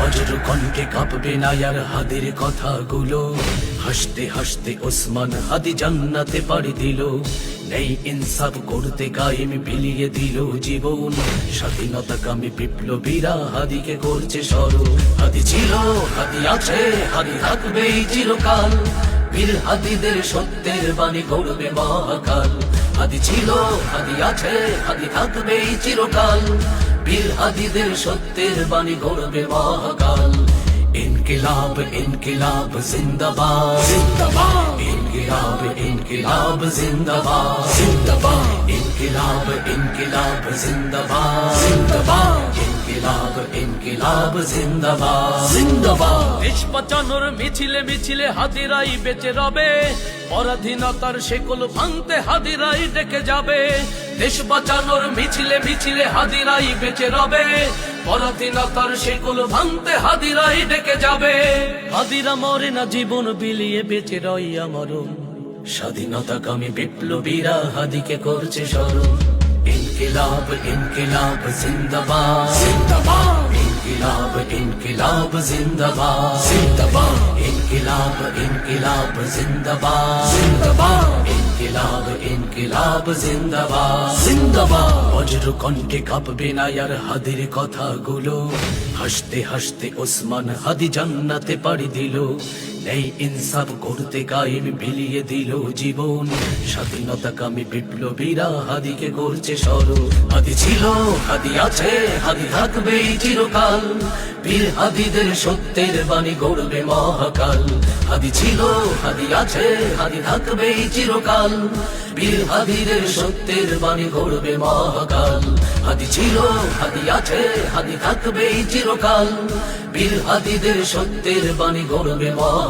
বজ্র কণ্ঠে কাঁপবে নায়ার হাদের কথাগুলো। হাসতে হাসতে ওসমান হাদি জান্নাতে পাড়ি দিল। নেই ইনসাফ করতে কায়েম বিলিয়ে দিল জীবন। স্বাধীনতা কামী বিপ্লবীরা হাদিকে করছে স্মরণ। হাদি ছিল, হাদি আছে, হাদি থাকবে চিরকাল। বীর হাদিদের সত্যের বাণী গৌরবে মহাকাল। হাদি ছিল হাদি আছে হাদি থাকবে চিরকাল। বীর হাদিদের সত্যের বাণী গৌরবে মহাকাল। ইনকিলাব ইনকিলাব জিন্দাবাদ। জিন্দাবাদ। ইনকিলাব ইনকিলাব জিন্দাবাদ। জিন্দাবাদ। ইনকিলাব ইনকিলাব জিন্দাবাদ। জিন্দাবাদ। ইনকিলাব ইনকিলাব জিন্দাবাদ। জিন্দাবাদ। দেশ বাঁচানোর মিছিলে মিছিলে হাদিরাই বেঁচে রবে। পরাধীনতার সেকল ভাঙতে হাদিরাই ডেকে যাবে। দেশ বাঁচানোর মিছিলে মিছিলে হাদিরাই বেঁচে রবে। পরাধীনতার সেকল ভাঙতে হাদিরাই ডেকে যাবে। হাদিরা মরে না জীবন বিলিয়ে বেঁচে রই আমরণ স্বাধীনতা কামী বিপ্লবীরা হাদিকে করছে স্মরণ। ইনকিলাব ইনকিলাব জিন্দাবাদ। ইনকিলাব জিন্দাবাদ জিন্দাবাদ ইনকিলাব ইনকিলাব জিন্দাবাদ জিন্দাবাদ ইনকিলাব ইনকিলাব জিন্দাবাদ জিন্দাবাদ বজ্র কণ্ঠে কাঁপবে না আর হাদির কথাগুলো হাসতে হাসতে ওসমান হাদি জান্নাতে পাড়ি দিল নেই ইনসাফ করতে কায়েম বিলিয়ে দিল জীবন। স্বাধীনতা কামী বিপ্লবীরা হাদিকে করছে স্মরণ। হাদি ছিল, হাদি আছে, হাদি থাকবে চিরকাল। বীর হাদিদের সত্যের বাণী গৌরবে মহাকাল। হাদি ছিল, হাদি আছে, হাদি থাকবে চিরকাল। বীর হাদিদের সত্যের বাণী গৌরবে মহাকাল। হাদি ছিল, হাদি আছে, হাদি থাকবে চিরকাল। বীর হাদিদের সত্যের বাণী গৌরবে মহাকাল।